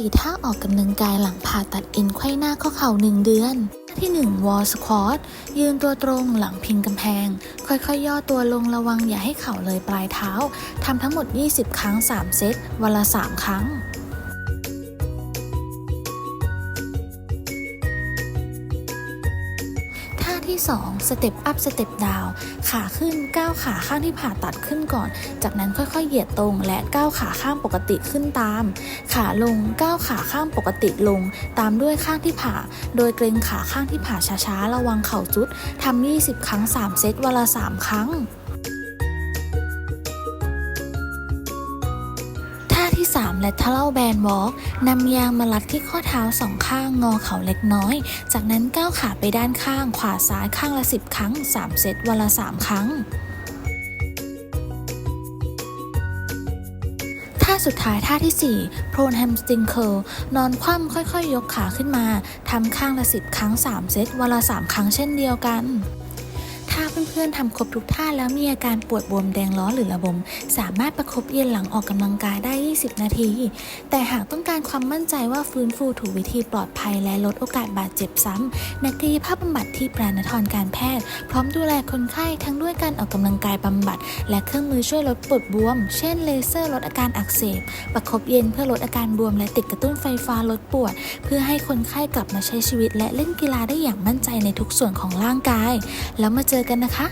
4 ท่าออกกำลังกายหลังผ่าตัดเอ็นไขว้หน้าข้อเข่า 1 เดือนท่าที่1 wall squat ยืนตัวตรงหลังพิงกำแพง ค่อยๆ ย่อตัวลงระวังอย่าให้เข่าเลยปลายเท้าทำทั้งหมด 20 ครั้ง 3 เซตวันละ 3 ครั้ง ท่าที่ 2 สเต็ปอัพสเต็ปดาวขาขึ้นก้าวขาข้างที่ผ่าตัดขึ้นก่อน จากนั้นค่อยๆ เหยียดตรง และก้าวขาข้างปกติขึ้นตาม ขาลงก้าวขาข้างปกติลง ตามด้วยข้างที่ผ่า โดยเกรงขาข้างที่ผ่าช้าๆ ระวังเข่าจุดทำ20 ครั้ง 3 เซตวันละ 3 ครั้ง ท่าที่3 lateral band walk นำยางมารัดที่ข้อเท้าสองข้างงอเข่าเล็กน้อย จากนั้นก้าวขาไปด้านข้าง ขวาซ้ายข้างละ 10 ครั้ง 3 เซตวันละ 3 ครั้งท่าสุดท้ายท่าที่4 prone hamstring curl นอนคว่ำค่อยๆยกขาขึ้นมาทำข้างละ 10 ครั้ง 3 เซตวันละ 3 ครั้งเช่นเดียวกัน เพื่อนๆทำครบทุกท่าแล้วมีอาการปวดบวมแดงล้อหรือระบม สามารถประคบเย็นหลังออกกำลังกายได้ 20 นาที แต่หากต้องการความมั่นใจว่าฟื้นฟูถูกวิธีปลอดภัยและลดโอกาสบาดเจ็บซ้ำนักกายภาพบำบัดที่ปราณทรการแพทย์ พร้อมดูแลคนไข้ทั้งด้วยการออกกำลังกายบำบัด และเครื่องมือช่วยลดปวดบวม เช่นเลเซอร์ลดอาการอักเสบ ประคบเย็นเพื่อลดอาการบวม และติดกระตุ้นไฟฟ้าลดปวด เพื่อให้คนไข้กลับมาใช้ชีวิต และเล่นกีฬาได้อย่างมั่นใจในทุกส่วนของร่างกาย แล้วมาเจอกันนะคะ哈